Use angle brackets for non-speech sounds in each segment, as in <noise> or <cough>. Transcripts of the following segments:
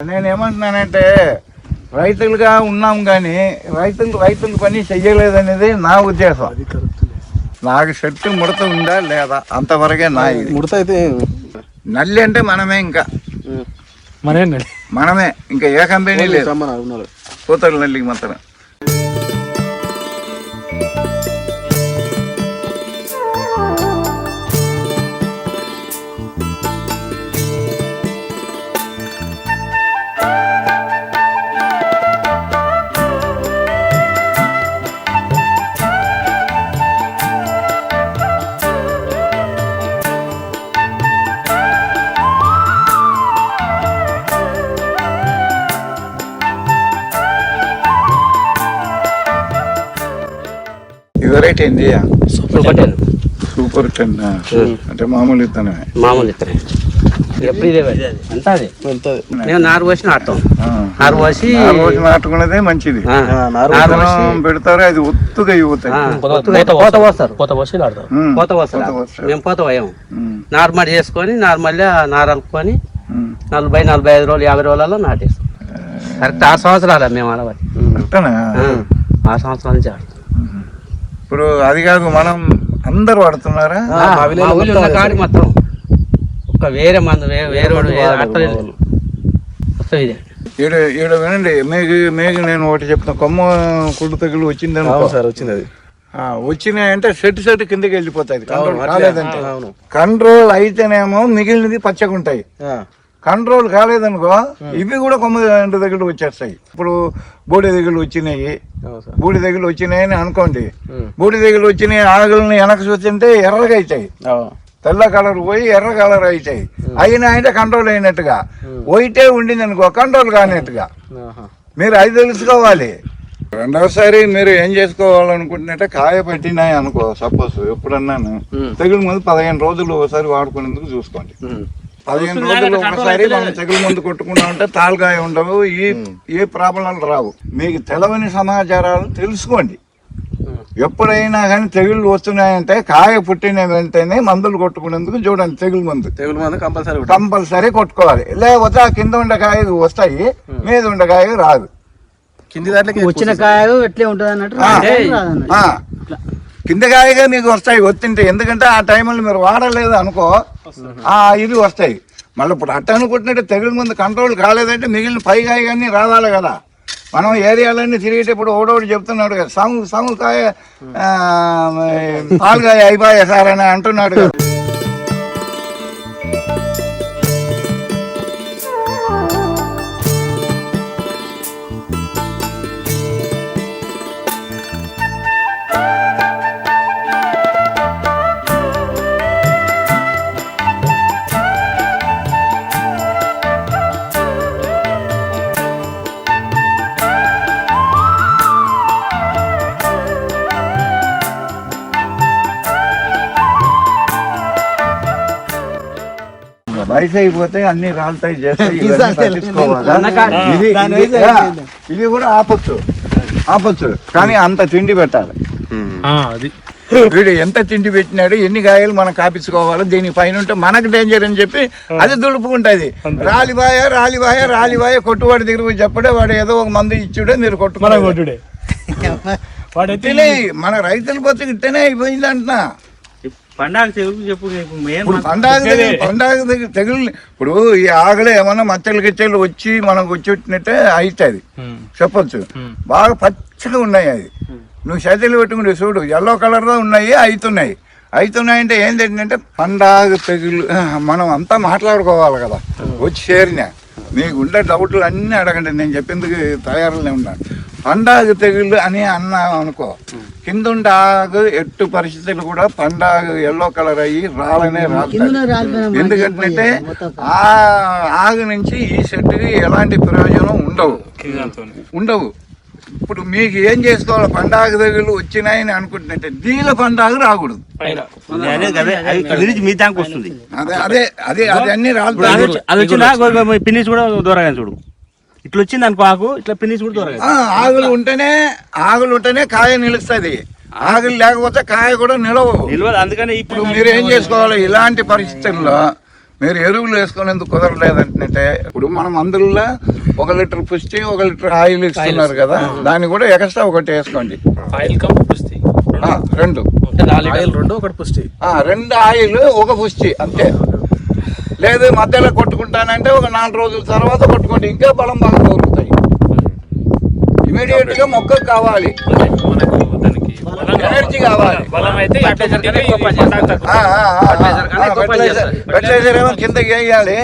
నేను ఏమంటున్నానంటే రైతులుగా ఉన్నాం కానీ రైతులు రైతుల పని చెయ్యలేదనేది నా ఉద్దేశం. నాకు షర్టు ముడత ఉందా లేదా? అంతవరకే నా ఇది. ముడత అయితే నల్లి అంటే మనమే ఇంకా. మరేనండి మనమే. ఇంకా ఏ కంపెనీ లేదు. కూతలు నల్లికి మాత్రం ఏంది సూపర్ టెన్ సూపర్ టెన్ అంటే మామూలు ఇత్తనమే మామూలు ఎప్పుడు ఇదే అది. వెళ్తుంది మేము నారు పోసి నాటుతాం. నారు పోసి ఆ రోజు నాటుకున్నదే మంచిది. నారు పెడతారు అది ఒత్తుగా పోత పోస్తారు. పోసి. పోత పోస్తారు. మేము పోత పోయాము. ఉమ్, నార్మల్ చేసుకొని నార్మల్ నారు అనుకొని. నలభై నలభై ఐదు రోజులు యాభై రోజులలో నాటేస్తాం. కరెక్ట్ ఆ సంవత్సరాలే మేము ఆడవాలి అట్టనా ఆ సంవత్సరాల నుంచి ఆడతాం. ఇప్పుడు అది కాదు మనం అందరు వాడుతున్నారా? ఆ, ఆ, మా village మా లో ఊళ్ళో మొత్తం ఉన్న అదే కాడికి మొత్తం ఒక్క వేరే మందు. మొత్తం ఇదే. ఈడ ఈడ వినండి మేఘ మేఘ నేను ఒకటి చెప్తాను కొమ్మ కుళ్ళు తగులు వచ్చింది సార్ వచ్చింది అది. వచ్చినాయంటే సెట్ సెట్ కిందకి వెళ్ళిపోతాయి కంట్రోల్. కాలేదంటే. కంట్రోల్ అయితేనేమో మిగిలినది పచ్చగా ఉంటాయి ఆ, కంట్రోల్ కాలేదనుకో ఇవి కూడా కొమ్మ దగ్గర వచ్చేస్తాయి. ఇప్పుడు బూడి దగ్గర వచ్చినాయి. బూడి దగ్గర వచ్చినాయని అనుకోండి. బూడి దగ్గర వచ్చినాయి ఆకులని వెనక చూస్తుంటే ఎర్రగా అవుతాయి. తెల్ల కలర్ పోయి ఎర్ర కలర్ అవుతాయి అయినా అంటే కంట్రోల్ అయినట్టుగా. వైటే ఉండింది అనుకో కంట్రోల్ కానట్టుగా. మీరు అది తెలుసుకోవాలి. రెండవసారి మీరు ఏం చేసుకోవాలనుకుంటున్నట్టే కాయ పెట్టినాయి అనుకో సపోజ్ ఎప్పుడన్నాను. తెగులు ముందు పదిహేను రోజులు ఒకసారి వాడుకునేందుకు చూసుకోండి. పదిహేను రోజులు ఒకసారి మనం తెగులు ముందు కొట్టుకున్నా ఉంటే తాలుకాయ ఉండవు ఈ ఏ ప్రాబ్లాలు రావు. మీకు తెలవని సమాచారాలు తెలుసుకోండి. ఉమ్. ఎప్పుడైనా కానీ తెగుళ్ళు వస్తున్నాయంటే కాయ పుట్టిన వెంటనే మందులు కొట్టుకునేందుకు చూడండి తెగులు మందు. తెగులు మందు కంపల్సరీ. కంపల్సరీ కొట్టుకోవాలి. లేకపోతే ఆ కింద ఉండకాయ వస్తాయి మీద ఉండకాయ రాదు. కింది దాంట్లోకి వచ్చిన కాయ ఎట్లే ఉంటుంది అన్నట్టు కింద కాయగా మీకు వస్తాయి వచ్చింటే ఎందుకంటే ఆ టైంలో మీరు వాడలేదు అనుకో ఇది వస్తాయి. మళ్ళీ ఇప్పుడు అట్ట అనుకుంటున్నట్టు తెగులు ముందు కంట్రోల్ కాలేదంటే మిగిలిన పైగా కానీ రావాలి కదా. మనం ఏరియాలన్నీ తిరిగేటప్పుడు ఓడోడు చెప్తున్నాడు కదా సాము సముకాయ కాయ అయిపోయా సార్ అని అంటున్నాడు కదా. వయసు అయిపోతే అన్ని రాలుతాయి చేస్తాయి? <laughs> ఇది ఇది- కూడా ఆపొచ్చు. ఆపొచ్చు. కానీ అంత తిండి పెట్టాలి. అది. వీడు ఎంత తిండి పెట్టినాడు ఎన్ని గాయాలు మనం కాపించుకోవాలో దీని పైన ఉంటే మనకు డేంజర్ అని చెప్పి అది దులుపుకుంటది. రాలిబాయ రాలిబాయ రాలిబాయ కొట్టువాడి దగ్గర పోయి చెప్పడే వాడు ఏదో ఒక మందు ఇచ్చుడే మీరు ఇట్లే, <laughs> మన రైతుల బతుకు ఇట్టనే అయిపోయింది అంటున్నా పండగ చెప్పు ఇప్పుడు పండగ దగ్గర- పండగ దగ్గర తెగులు ఇప్పుడు ఈ ఆగలే ఏమన్నా మచ్చలు గిచ్చలు వచ్చి మనకు వచ్చి వచ్చినట్టే అవుతుంది చెప్పొచ్చు. బాగా పచ్చగా ఉన్నాయి అది. నువ్వు చేతులు పెట్టుకుంటే చూడు ఎల్లో కలర్లో ఉన్నాయి అవుతున్నాయి అవుతున్నాయి అంటే ఏంటంటే పండగ తెగులు మనం అంతా మాట్లాడుకోవాలి కదా. వచ్చి చేరిన. మీకు ఉండే డౌట్లు అన్నీ అడగండి. నేను చెప్పిందుకు తయారులే ఉన్నాను. పండగ తెగులు అని అన్నా అనుకో. కింద ఉండే ఆగు ఎట్టు పరిస్థితులు కూడా పండగ ఎల్లో కలర్ అయ్యి రాలనే రాలి మంచి ఎందుకంటే ఆ ఆగు నుంచి ఈ చెట్టుకి ఎలాంటి ప్రయోజనం ఉండవు. ఉండవు. ఇప్పుడు మీకు ఏం చేసుకోవాలి? పండగ దగ్గర వచ్చినాయని అనుకుంటున్నట్టే దీనిలో పండగ రాకూడదు. అదే అదే అది ఇక్కడ నుంచి మీ దానికి వస్తుంది. అదే అదే అదే అది అన్ని అది పిన్నిస్ కూడా దూరగా చూడు. ఇట్లా వచ్చింది అనుకో ఆకు ఇట్లా పిన్నిస్ కూడా ఆ, ఆగులు ఉంటేనే ఆగులు ఉంటేనే కాయ నిలుస్తుంది. ఆగులు లేకపోతే కాయ కూడా నిల్వ. అందుకని ఇప్పుడు ఇప్పుడు మీరు ఏం చేసుకోవాలి? ఇలాంటి పరిస్థితుల్లో మీరు ఎరువులు వేసుకునేందుకు కుదరలేదంటే ఇప్పుడు మనం అందులో ఒక లీటర్ పుష్టి ఒక లీటర్ ఆయిల్ ఇస్తున్నారు కదా దాన్ని కూడా ఎక్స్ట్రా ఒకటి వేసుకోండి. ఆయిల్ కమ్ పుష్టి. ఆ, రెండు. ఆయిల్ రెండు ఒకటి పుష్టి. ఆ, రెండు ఆయిల్ ఒక పుష్టి అంతే. లేదు మధ్యలో కొట్టుకుంటానంటే ఒక నాలుగు రోజుల తర్వాత కొట్టుకోండి. ఇంకా బలం బాగా కోరుతాయి. ఇమీడియట్గా మొక్క కావాలి. ఎనర్జీ కావాలి. fertilizer ఏమో కిందకి వేయాలి.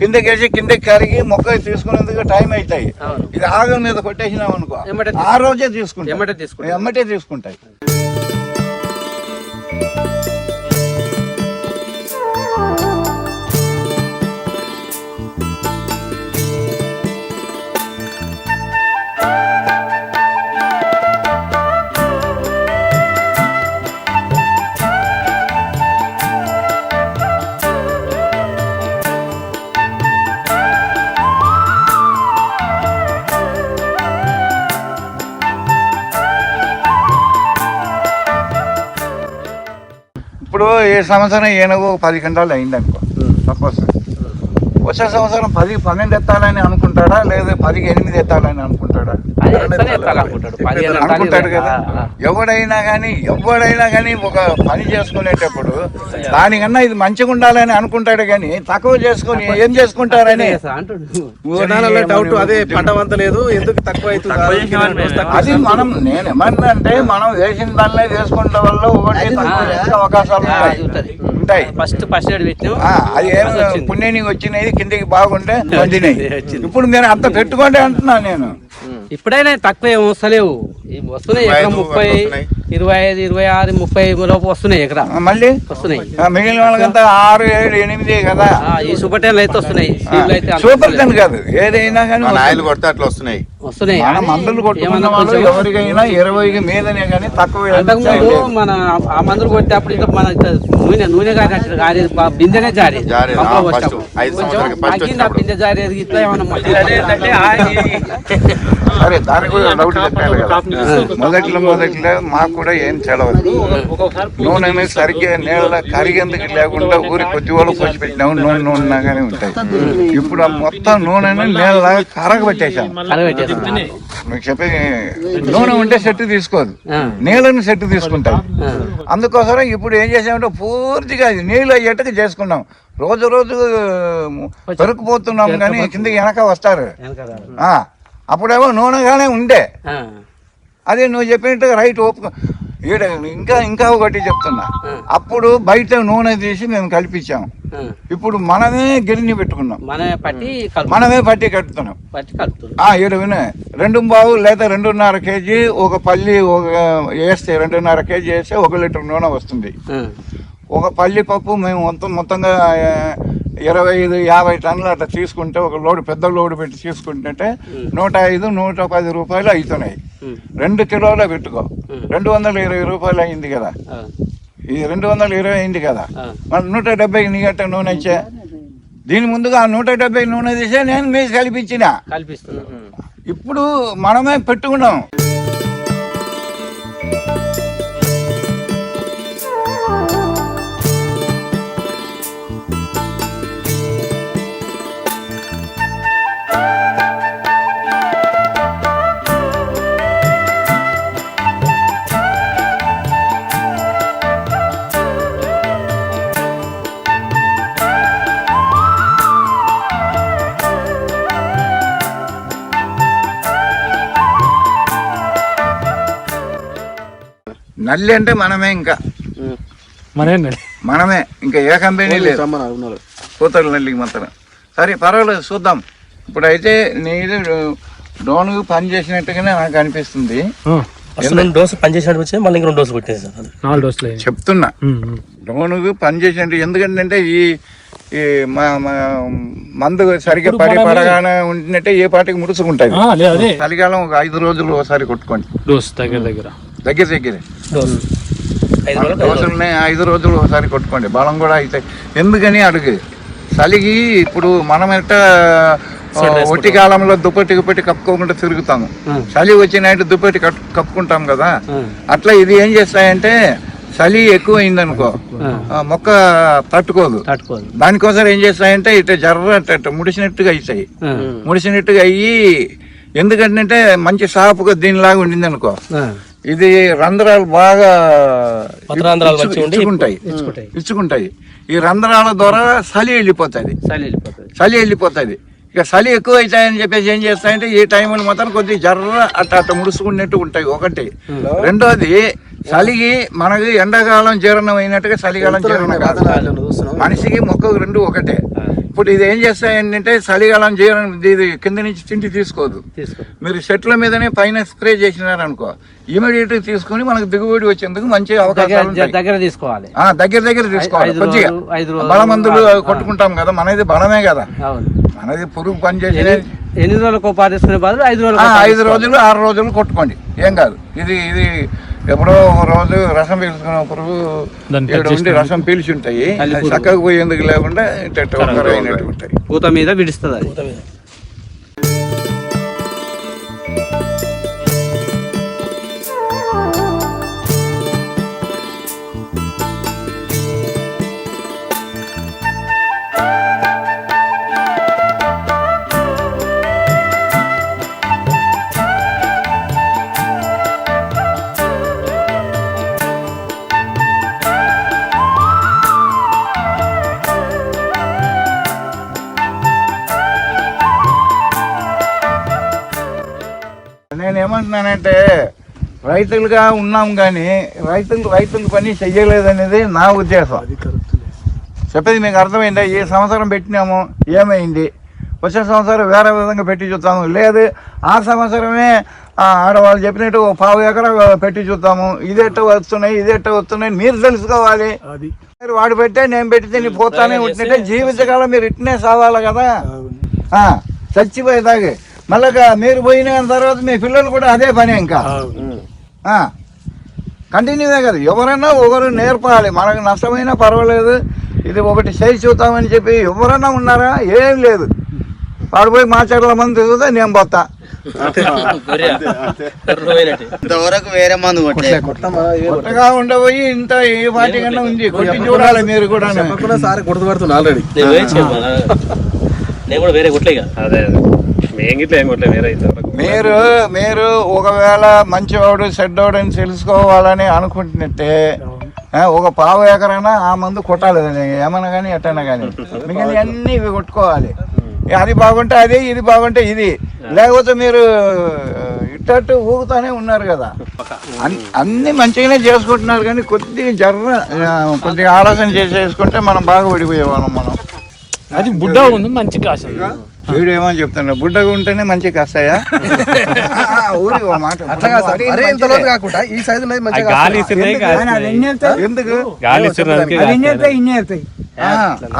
కిందకి వేసి కిందకి కరిగి మొక్క తీసుకునేందుకు టైం అవుతాయి. ఇది ఆగం మీద కొట్టేసినాం అనుకో. ఎమ్మటే ఆ రోజే తీసుకుంటాయి. ఎమ్మటే తీసుకుంటాయి. ఏ సంవత్సరం ఏనుగు పది గంటలు అయింది అనుకో సపోజ్ వచ్చే సంవత్సరం పది పన్నెండు ఎత్తాలని అనుకుంటాడా? లేదా పదికి ఎనిమిది ఎత్తాలని అనుకుంటాడా? అనుకుంటాడు. కదా. ఎవడైనా కానీ ఎవడైనా కానీ ఒక పని చేసుకునేటప్పుడు దానికన్నా ఇది మంచిగా ఉండాలని అనుకుంటాడు కానీ తక్కువ చేసుకుని ఏం చేసుకుంటారని? డౌట్ అదే పంట వంత లేదు. ఎందుకు తక్కువ అవుతుంది అది మనం నేను ఏమన్నా అంటే మనం వేసిన దానిలో వేసుకుంటే వల్ల ఒకటి తక్కువ అవకాశాలు ఉంటాయి. అది ఉంటది. ఉంటాయి ఫస్ట్ ఫస్ట్ అది ఏం. పుణ్యానికి వచ్చినాయి కిందికి బాగుంటే ఇప్పుడు నేను అంత పెట్టుకోండి అంటున్నా నేను. ఇప్పుడైనా తక్కువ ఏం వస్తలేవు. వస్తున్నాయి ఎకరా ముప్పై ఇరవై ఐదు ఇరవై ఆరు ముప్పై లోపు వస్తున్నాయి ఎకరా. మళ్ళీ? వస్తున్నాయి. మిగిలిన వాళ్ళకంతా ఆరు ఏడు ఎనిమిది కదా. ఆ, ఈ సూపర్ టెన్లు అయితే వస్తున్నాయి. సూపర్. టెన్ కాదు. ఏదైనా కానీ ఆయిల్ కొడితే అట్లా వస్తున్నాయి. వస్తున్నాయి. మన మందులు కొంచెం ఎవరికైనా ఇరవైకి మీదనే కానీ తక్కువ మన ఆ మందులు కొట్టేటప్పుడు ఇంకా మన నూనె నూనె కాదు గారి బిందెనే జారి. జారేది, కొంచెం. బిందె జారేది ఇట్లా ఏమన్నా సరే దానికి కూడా డౌట్ చెప్పాలి కదా. మొదట్లో మొదట్లో మాకు కూడా ఏం తెలవదు నూనె సరిగ్గా నీళ్ళ కరిగేందుకు లేకుండా ఊరి కొద్ది వాళ్ళు పోసి పెట్టినాము నూనె నూనె కానీ ఉంటాయి. ఇప్పుడు ఆ మొత్తం నూనెని నీళ్ళ కరగబెట్టేశాం. మీకు చెప్పే నూనె ఉంటే సెట్ తీసుకోదు. నీళ్ళని సెట్ తీసుకుంటాయి అందుకోసం ఇప్పుడు ఏం చేసామంటే పూర్తిగా నీళ్ళు అయ్యేట్టుగా చేసుకున్నాం. రోజు రోజు పెరుకుపోతున్నాం కానీ కిందకి వెనక వస్తారు. అప్పుడేమో నూనెగానే ఉండే. అదే నువ్వు చెప్పినట్టుగా రైట్ ఈడ ఇంకా ఇంకా ఒకటి చెప్తున్నా. అప్పుడు బయట నూనె తీసి మేము కల్పించాం. ఇప్పుడు మనమే గిరిని పెట్టుకున్నాం. మనమే పట్టి మనమే పట్టి కట్టుతున్నాం ఈడ వినే. రెండు బావు లేదా రెండున్నర కేజీ ఒక పల్లి ఒక వేస్తే రెండున్నర కేజీ వేస్తే ఒక లీటర్ నూనె వస్తుంది. ఒక పల్లి పప్పు మేము మొత్తం మొత్తంగా ఇరవై ఐదు యాభై టన్నులు అట్లా తీసుకుంటే ఒక లోడు పెద్ద లోడు పెట్టి తీసుకుంటుంటే నూట ఐదు నూట పది రూపాయలు అవుతున్నాయి. రెండు కిలోలు పెట్టుకో. రెండు వందల ఇరవై రూపాయలు అయింది కదా. ఈ రెండు వందల ఇరవై అయింది కదా. మన నూట డెబ్బై నీగట్ట నూనె ఇచ్చా. దీని ముందుగా ఆ నూట డెబ్బై నూనె తీసే నేను మీకు కల్పించిన. కల్పిస్తున్నాం. ఇప్పుడు మనమే పెట్టుకున్నాం. నల్లి అంటే మనమే ఇంకా. మనమే ఇంకా ఏ కంపెనీ లేదు. కూతురు నల్లికి మాత్రం సరే పర్వాలేదు చూద్దాం. ఇప్పుడైతే నీది డోన్ పని చేసినట్టుగానే నాకు అనిపిస్తుంది. రెండు వచ్చి మళ్ళీ ఇంక రెండు డోసులు కొట్టేసి సార్. అది. నాలుగు డోసులు అయ్యాయి. చెప్తున్నా. డోనుకు పని చేసినట్టు ఎందుకంటే ఈ ఈ మా మా మందు సరిగ్గా పడి పడగానే ఉంటున్నట్టే ఏ పాటికి అదే చలికాలం ఒక ఐదు రోజులు ఒకసారి కొట్టుకోండి. డోస్ దగ్గర దగ్గర. దగ్గర దగ్గరే డోసు ఐదు రోజులు దోశల్ని ఐదు రోజులు ఒకసారి కొట్టుకోండి. బలం కూడా అవుతాయి ఎందుకని అడుగు? చలికి ఇప్పుడు మనం ఎట్ట ఆ, ఒట్టి కాలంలో దుప్పటి దుప్పటి కప్పుకోకుండా తిరుగుతాము. చలి వచ్చినట్టు దుప్పటి కప్- కప్పుకుంటాం కదా. అట్లా ఇది ఏం చేస్తాయంటే చలి ఎక్కువ అయిందనుకో మొక్క తట్టుకోదు. దానికోసం ఏం చేస్తాయంటే ఇట్లా జర్ర అట్ట అట్ట ముడిసినట్టుగా అవుతాయి. ముడిసినట్టుగా అయ్యి ఎందుకంటే మంచి సాపుగా దీనిలాగా ఉండింది అనుకో. ఇది రంధ్రాలు బాగా ఇచ్చుకుంటాయి. ఇచ్చుకుంటాయి. ఈ రంధ్రాల ద్వారా చలి వెళ్ళిపోతుంది. చలి వెళ్ళిపోతుంది. చలి వెళ్ళిపోతుంది. ఇక చలి ఎక్కువ అవుతాయని చెప్పేసి ఏం చేస్తాయంటే ఈ టైంలో మాత్రం కొద్దిగా జర్ర అట్ట అట్ట ముడుచుకున్నట్టు ఉంటాయి. ఒకటి. రెండోది చలికి మనకి ఎండాకాలం జీర్ణం అయినట్టుగా చలికాలం జీర్ణం కాదు. మనిషికి మొక్కకు రెండు ఒకటే. ఇప్పుడు ఇది ఏం చేస్తాయంటే చలికాలం జీర్ణం ఇది కింద నుంచి తిండి తీసుకోదు. తీసుకో మీరు చెట్ల మీదనే పైన స్ప్రే చేసినారనుకో ఇమీడియట్ తీసుకుని మనకు దిగుబడి వచ్చేందుకు మంచి అవకాశాలు దగ్గర తీసుకోవాలి. దగ్గర దగ్గర తీసుకోవాలి కొద్దిగా. బల మందులు. కొట్టుకుంటాం కదా మనది బలమే కదా. మనది పురుగు పని చేసి ఎన్ని రోజులకు బదులు ఐదు రోజులు ఐదు రోజులు ఆరు రోజులు కొట్టుకోండి. ఏం కాదు. ఇది ఇది ఎప్పుడో ఒక రోజు రసం పీల్చుకున్న పురుగు దాన్ని ఇక్కడ ఉండి రసం పీల్చి ఉంటాయి చక్కగా పోయేందుకు లేకుండా ఇట్ట ఉంటాయి పూత మీద విడుస్తుంది ఏమంటున్నానంటే రైతులుగా ఉన్నాం కానీ రైతులు రైతులు పని చెయ్యలేదనేది నా ఉద్దేశం. చెప్పేది మీకు అర్థమైందా? ఈ సంవత్సరం పెట్టినాము ఏమైంది? వచ్చే సంవత్సరం వేరే విధంగా పెట్టి చూస్తాము లేదు ఆ సంవత్సరమే ఆ ఆడవాళ్ళు చెప్పినట్టు ఓ పావు ఎకరా పెట్టి చూద్దాము. ఇదెట్ట వస్తున్నాయి ఇదెట్ట వస్తున్నాయి మీరు తెలుసుకోవాలి. మీరు వాడు పెట్టే నేను పెడితే నీ పోతానే ఉంటుంటే జీవితకాలం మీరు ఇట్నే సావాలి కదా? ఆ, చచ్చిపోయేదాగే మళ్ళా మీరు పోయిన తర్వాత మీ పిల్లలు కూడా అదే పని ఇంకా. ఆ, కంటిన్యూవే కదా. ఎవరైనా ఒకరు నేర్పాలి. మనకు నష్టమైనా పర్వాలేదు. ఇది ఒకటి చేసి చూద్దామని చెప్పి ఎవరైనా ఉన్నారా? ఏం లేదు. వాడు పోయి మాట్లాడాల మంది తిరుగుతా నేను పోతా. ఇంతవరకు వేరే మందు కొట్టే. కొత్తగా ఉండబోయి ఇంత ఏ పార్టీ కన్నా ఉంది. కొట్టి? చూడాలి మీరు కూడా. సార్ గుర్తుపడుతున్నా ఆల్రెడీ నేను కూడా వేరే కొట్టలేగా అదే. మీరు మీరు ఒకవేళ మంచివాడు చెడ్డవాడు అని తెలుసుకోవాలని అనుకుంటున్నట్టే ఆ, ఒక పావు ఎకరైనా ఆ మందు కొట్టాలి. ఏమన్నా కానీ ఎట్టైనా కానీ. <laughs> మిగిలిన అన్ని ఇవి కొట్టుకోవాలి. అది బాగుంటే అది ఇది బాగుంటే ఇది. లేకపోతే మీరు ఇట్టట్టు ఊగుతానే ఉన్నారు కదా. అన్- అన్ని మంచిగానే చేసుకుంటున్నారు కానీ కొద్దిగా జర్ర కొద్దిగా ఆలోచన చేసేసుకుంటే మనం బాగా పడిపోయేవాళ్ళం మనం. అది బుడ్డ ఉంది మంచి కాశ. వీడు ఏమని చెప్తున్నా బుడ్డగా ఉంటేనే మంచి కాస్తాయా? <laughs> ఊరి ఓ మాట. కాకుండా ఈ సైజు గాలి. ఎందుకు? గాలి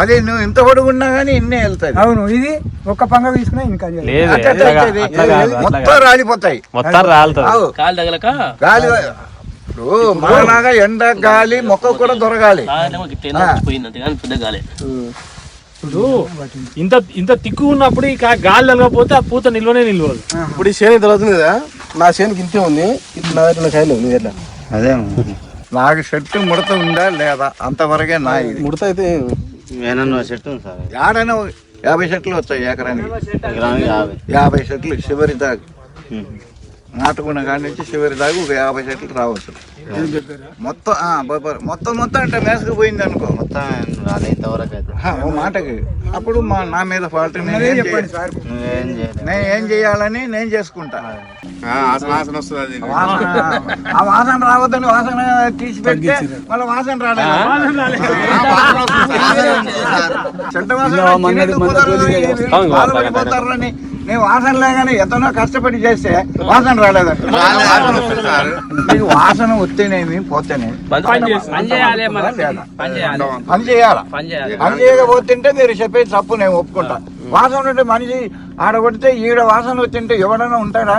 అదే నువ్వు ఇంత పొడుగున్నా కానీ ఇన్నే వెళ్తాయి అవును ఇది ఒక్క పంగ తీసుకున్నా ఇంకా మొత్తం. రాలిపోతాయి. మొత్తం ఆవు, కాలు తగలక? గాలి ఇప్పుడు మనలాగా ఎండ గాలి మొక్క కూడా దొరకాలి. పెద్ద గాలే. ఇప్పుడు ఇంత ఇంత తిక్కు ఉన్నప్పుడు ఇక గాలి తగలకపోతే ఆ పూత నిల్వనే నిల్వదు. ఇప్పుడు ఈ చేను ఇంత అవుతుంది కదా నా చేనుకి ఇంతే ఉంది ఇట్లా నా దగ్గర కాయలు ఉంది ఎట్లా? అదే నాకు చెట్టు ముడత ఉందా లేదా? అంతవరకే నా ఇది ముడత అయితే వేనన్న చెట్టు సార్. యాడైనా ఒక యాభై చెట్లు వస్తాయి ఎకరానికి. యాభై. యాభై. చెట్లు చివరి దాకా. నాటుకున్న కాడి నుంచి చివరి దాకా ఒక యాభై చెట్లు రావచ్చు. మొత్తం మొత్తం మొత్తం అంటే మేసుకుపోయింది అనుకో మొత్తం ఓ మాటకి. అప్పుడు మా నా మీద ఫాల్ట్ నేను ఏం చేయాలని నేను చేసుకుంటా. వాసన వస్తుంది వాసన ఆ వాసన రావద్దని వాసన తీసి పెడితే మళ్ళీ వాసన రాలేదు. చెడ్డ వాసన తినేందుకు నేను వాసన లేగానే ఎంతనో కష్టపడి చేస్తే వాసన రాలేదంట. మీకు వాసన వస్తేనేమి పోతేనేమి పని చేయాలి పని చేయాలి. పని చేయాలా. పని చేయాలి. పని చేయకపోతుంటే మీరు చెప్పేది తప్పు నేను ఒప్పుకుంటా. వాసన ఉంటే మనిషి ఆడ కొడితే ఈడ వాసన వచ్చింటే ఎవడైనా ఉంటాడా?